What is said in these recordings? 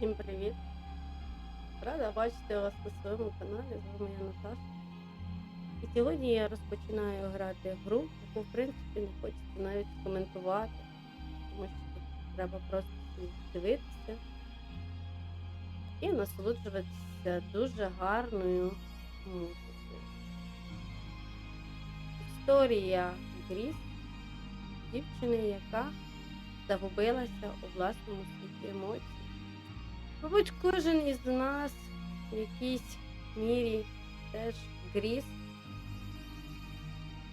Всім привіт! Рада бачити вас на своєму каналі, з вами я Наташа. І сьогодні я розпочинаю грати в гру, яку в принципі не хочеться навіть коментувати, тому що тут треба просто дивитися і насолоджуватися дуже гарною музикою. Історія Гріс, дівчини, яка загубилася у власному світі емоцій. Мабуть, кожен із нас в якійсь мірі теж гріз.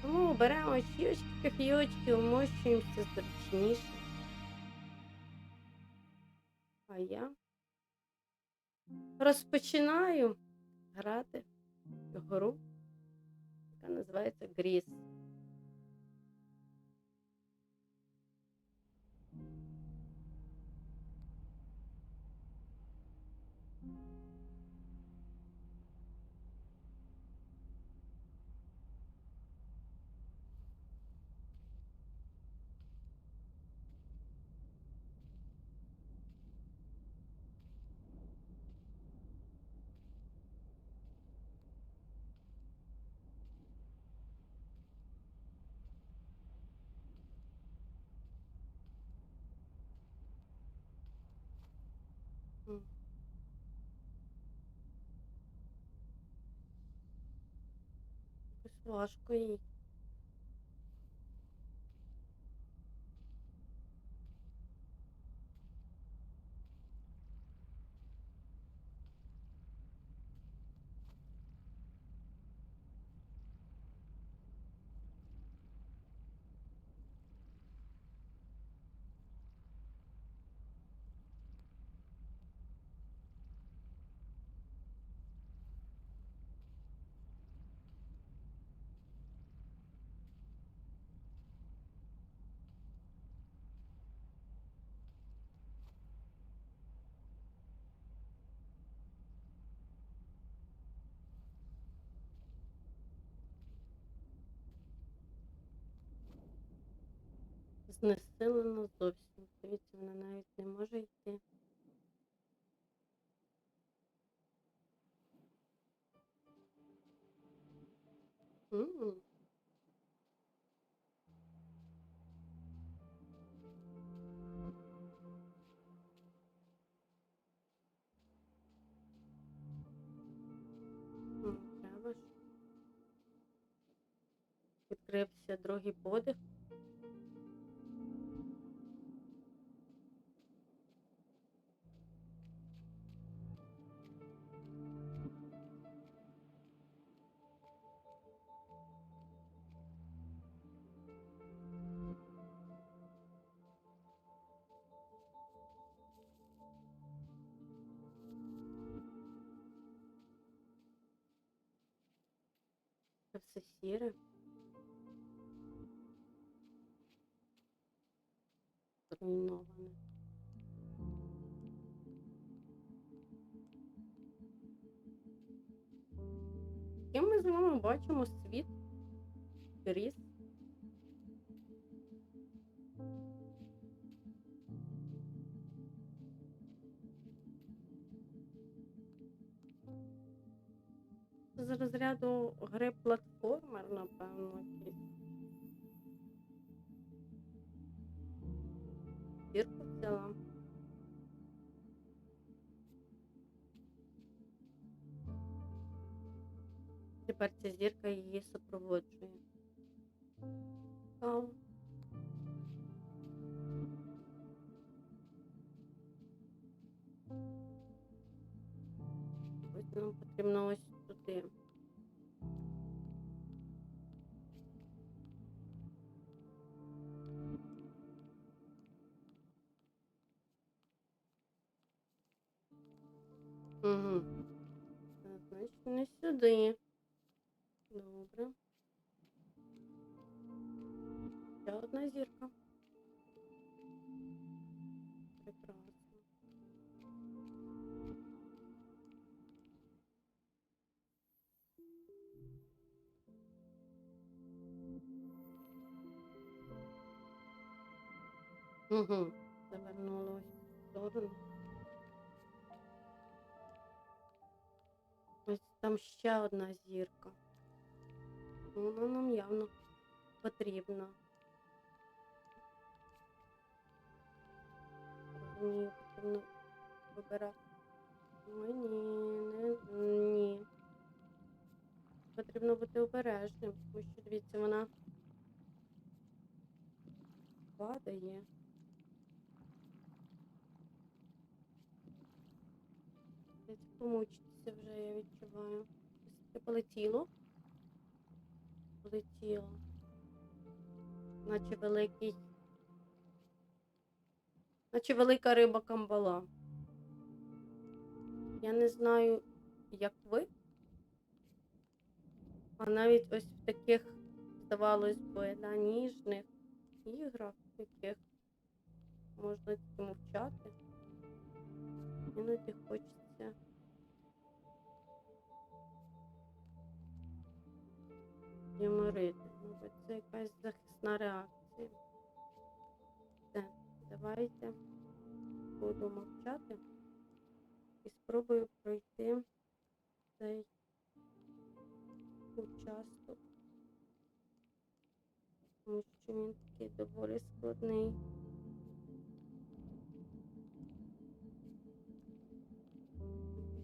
Тому беремо чайочки, кофійочки, вмощуємося зручніше. А я розпочинаю грати в гру, яка називається Гріз. Важко їй. Знесилена зовсім. Дивіться, вона навіть не може йти. М. М, Треба ж. Відкрився другий подих. Все сіре. Зруйноване. І ми з вами бачимо світ Гріз. З розряду гри платформер, напевно, якийсь. Зірку взяла. Тепер ця зірка її супроводжує. Цікаво. Ось нам потрібно ось Угу. В сторону. Ось там ще одна зірка. Вона нам явно потрібна. Ні, потрібно вибирати. Мені не, ні. Потрібно бути обережним, тому що, дивіться, вона падає. Помучитися вже, я відчуваю. Таке полетіло. Полетіло. Наче великий. Наче велика риба камбала. Я не знаю, як ви. А навіть ось в таких, здавалось би, да, ніжних іграх, в яких можна мовчати. Іноді хочеться. Юморити. Мабуть, це якась захисна реакція. Все, давайте буду мовчати і спробую пройти цей участок, тому що він такий доволі складний.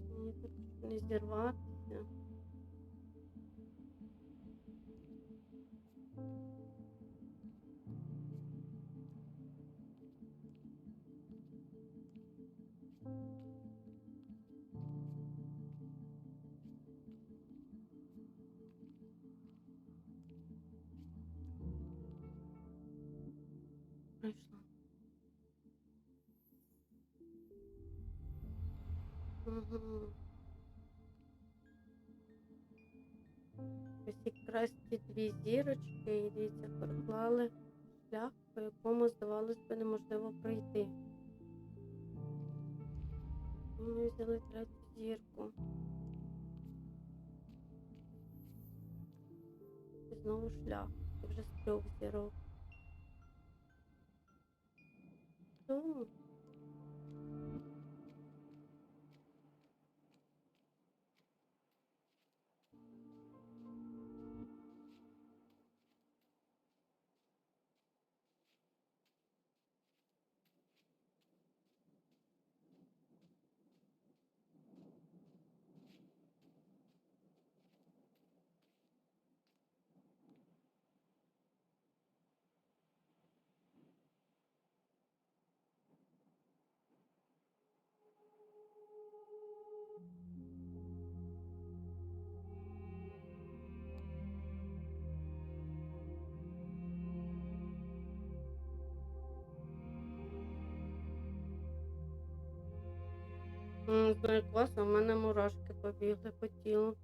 Мені тут не зірватися. Ось якраз ці дві зірочки, і дивіться, проклали шлях, по якому, здавалось би, неможливо пройти. Ми взяли третю зірку. І знову шлях. Це вже з трьох зірок. Тому класно, в мене мурашки побігли по тілу.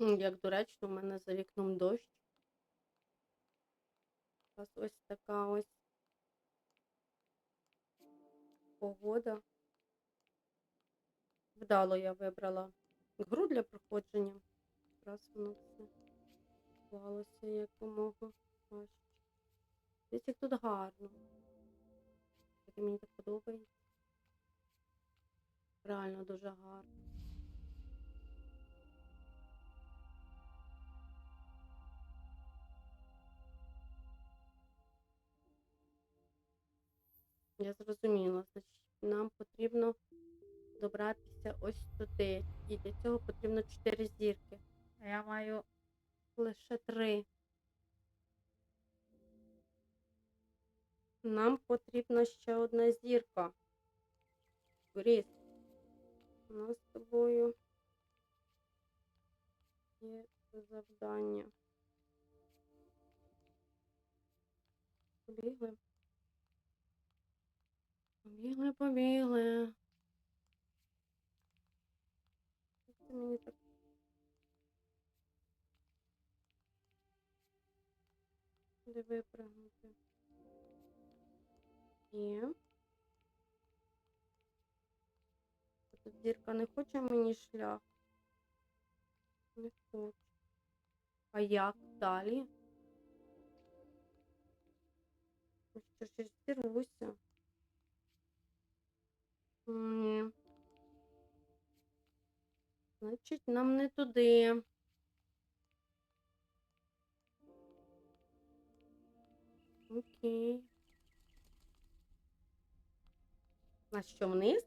Як доречно, у мене за вікном дощ. Ось ось така ось погода. Вдало я вибрала гру для проходження. Раз воно все склалося якомога. Дивіться, як тут гарно. Так мені так подобається. Реально дуже гарно. Я зрозуміла. Значить, нам потрібно добратися ось туди. І для цього потрібно 4 зірки. А я маю лише 3. Нам потрібна ще одна зірка. Борис, у нас з тобою є завдання. Побігли. Побігли, побігли. Мені так. Де випрыгнути? Є. Тут зірка не хоче мені шлях. Не хоче. А як далі? Що ж зірвуся? Ні. Значить, нам не туди. Окей. А що вниз?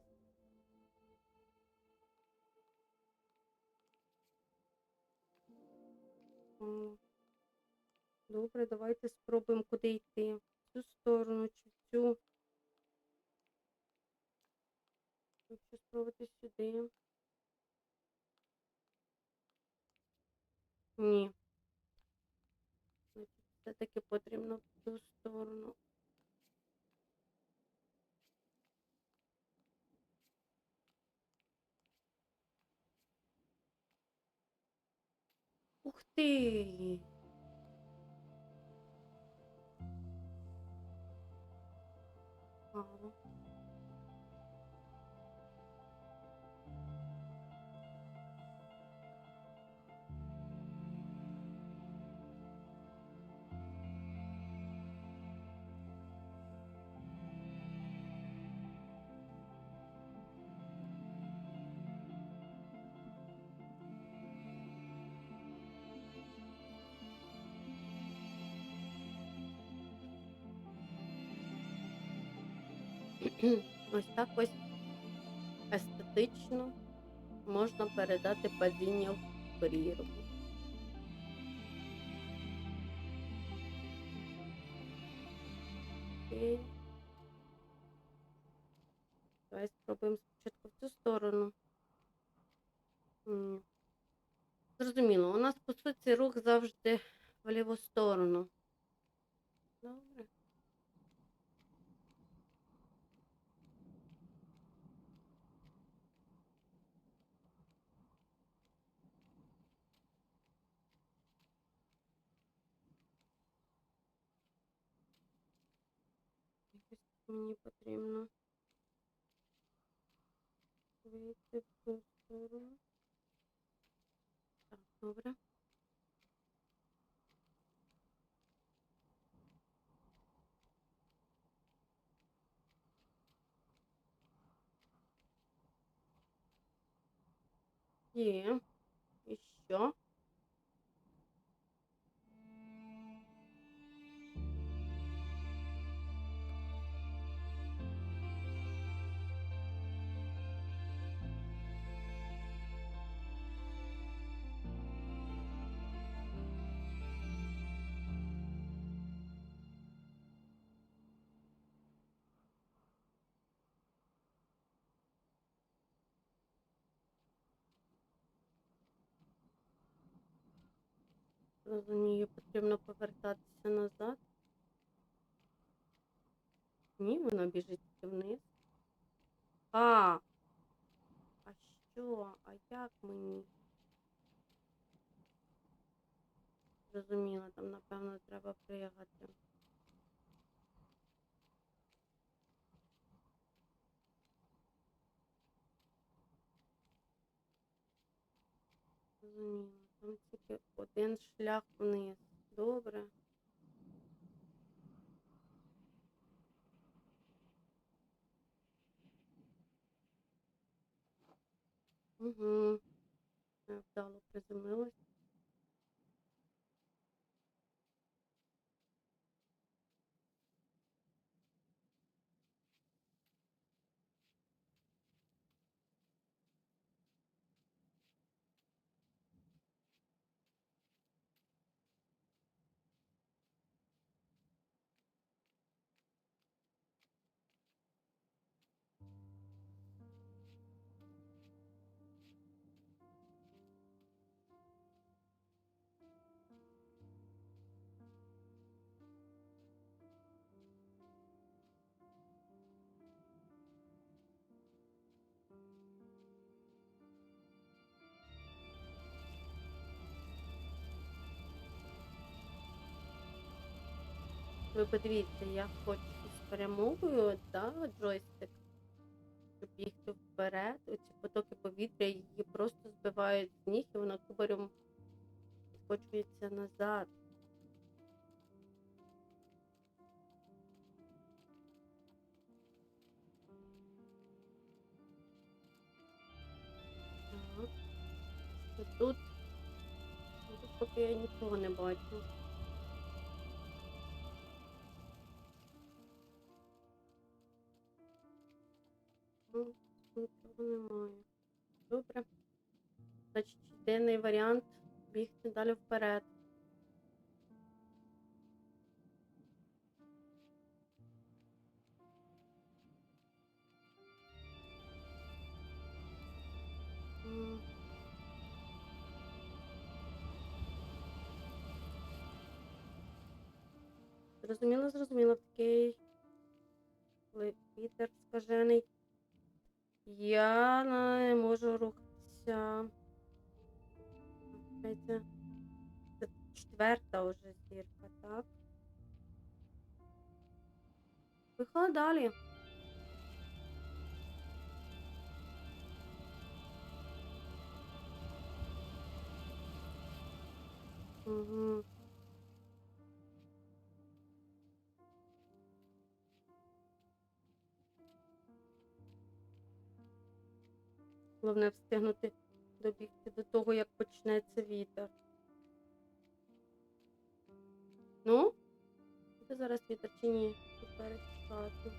Добре, давайте спробуємо куди йти. В цю сторону чи в цю. Хочу спробувати сюди. Ні. Значить, все-таки потрібно в ту сторону. Ух ти! Ось так ось естетично можна передати падіння в прірву. Окей. Давай спробуємо спочатку в цю сторону. Зрозуміло, у нас по суті рух завжди в ліву сторону. Добре. мені потрібно вийти в ту сторону. Так, добре. Є. І що? Розумію, потрібно повертатися назад. Ні, воно біжить вниз. А. А що? А як мені? Зрозуміла, там, напевно, треба приїхати. Зрозуміла. Там тільки один шлях вниз. Добре. Угу. Вдало приземлилась. Ви подивіться, я хочу із спрямовую, да, джойстик, щоб бігти вперед, оці потоки повітря її просто збивають з ніг, і вона кубарем скочується назад. Тут? Тут поки я нічого не бачу. Ну, Нічого немає. Добре. Значить, єдиний варіант бігти далі вперед. Зрозуміло, зрозуміло, такий вітер скажений. Я не можу рухатися. Це четверта вже зірка, так? Поїхала далі. Угу. Головне встигнути добігти до того, як почнеться вітер. Ну? Буде зараз вітер чи ні? Поперед чекати.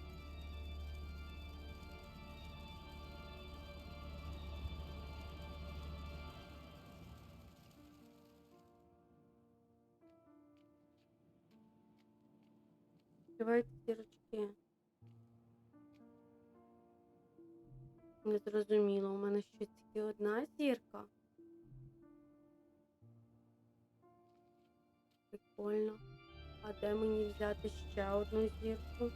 Давайте зірочки. Не зрозуміло, у мене що тільки одна зірка. Прикольно. А де мені взяти ще одну зірку?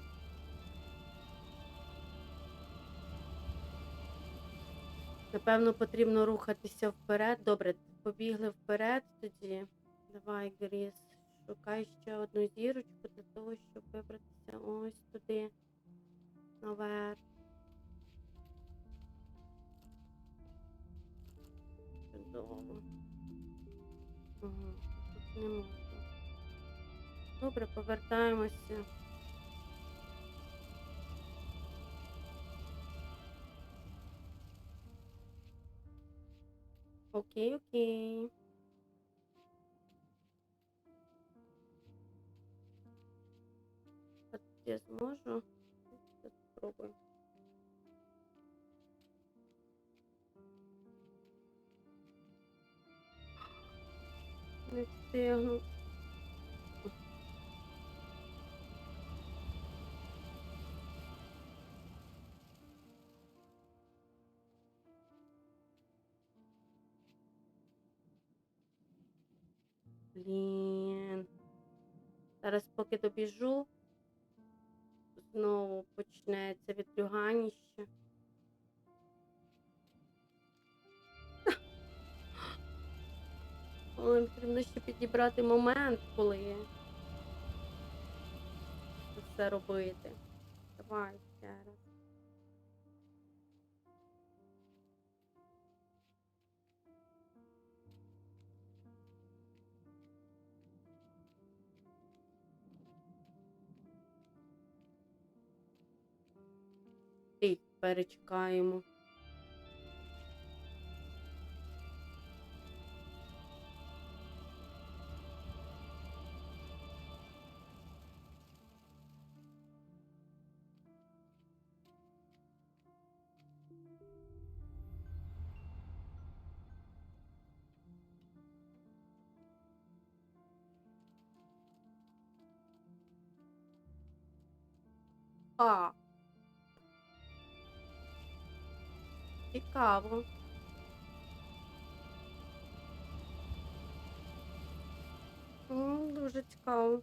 Напевно, потрібно рухатися вперед. Добре, побігли вперед тоді. Давай, Гріс, шукай ще одну зірочку для того, щоб вибратися ось туди, наверх. Угу. Тут не можна. Добре, повертаємося. Окей, окей. Я зможу. Зараз Не встигну. Блін. Зараз поки добіжу, знову почнеться відлюганіще. Але потрібно ще підібрати момент, коли це все робити. Давай ще раз. Перечекаємо. А. Цікаво. Дуже цікаво.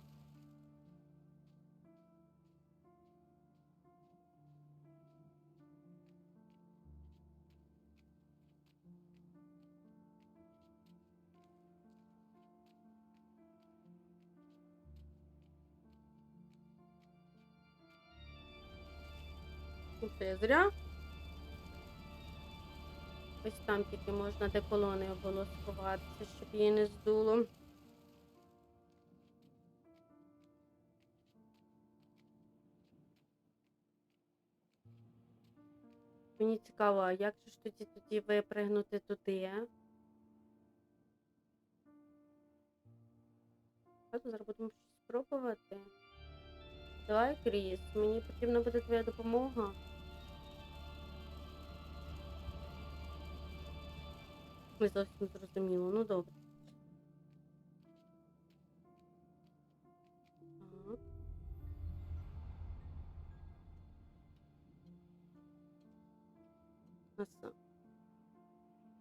Це я зря. Ось там тільки можна де колони було щоб її не здуло. Мені цікаво, як же ж тоді тоді випригнути туди? Зараз будемо щось спробувати. Давай, Кріс, мені потрібна буде твоя допомога. Не зовсім зрозуміло, ну добре.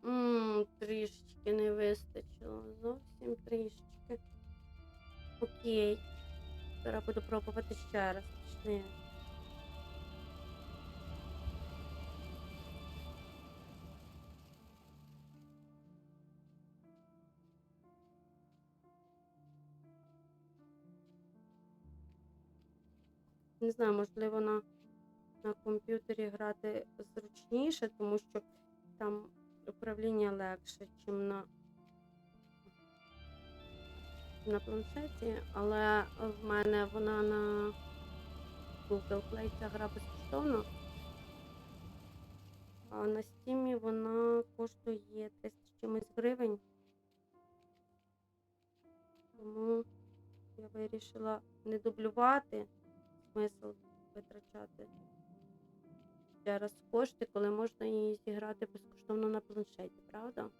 Ммм, трішечки не вистачило. Зовсім трішечки. Окей. Зараз буду пробувати ще раз. Пішли. Не знаю, можливо, на, на комп'ютері грати зручніше, тому що там управління легше, ніж на, на планшеті, але в мене вона на Google Play ця гра безкоштовна. А на Steam вона коштує 300 з чимось гривень. Тому я вирішила не дублювати смисл витрачати ще раз кошти, коли можна її зіграти безкоштовно на планшеті, правда?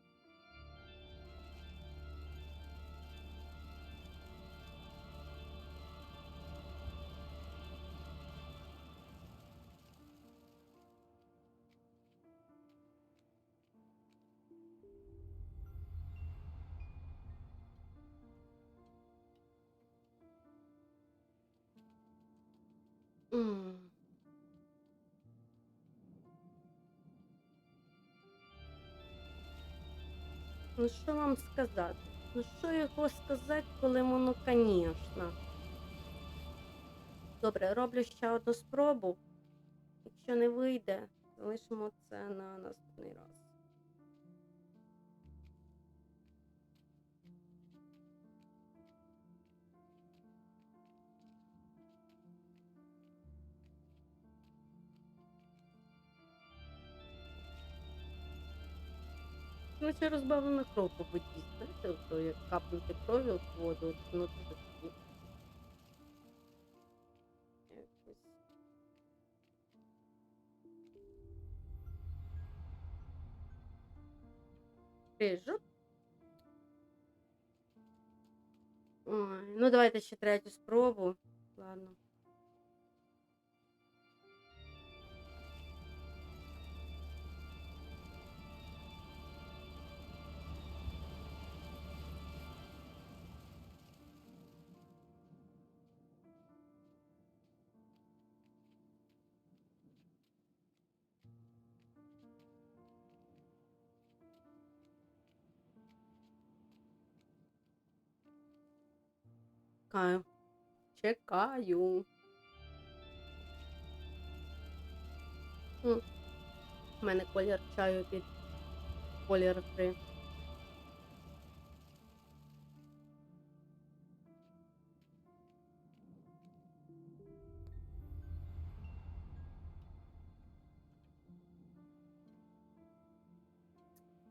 Ну що вам сказати? Ну що його сказати, коли воно, звісно. Добре, роблю ще одну спробу. Якщо не вийде, залишимо це на наступний раз. Наче розбавлена кров по. Знаєте, ото як капнути крові в воду, от воно дуже такі. Рижу. Ой, ну давайте ще третю спробу. Ладно. Чекаю. Чекаю. У мене колір чаю під колір гри.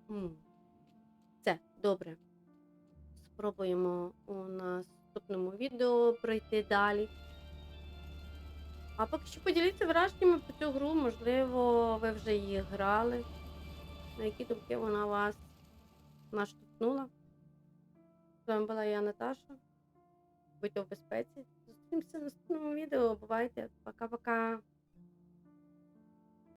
М. Це добре. Спробуємо у наступному відео пройти далі. А поки що поділіться враженнями про цю гру, можливо, ви вже її грали. На які думки вона вас наштовхнула. З вами була я, Наташа. Будьте в безпеці. Зустрінемося в наступному відео. Бувайте. Пока-пока.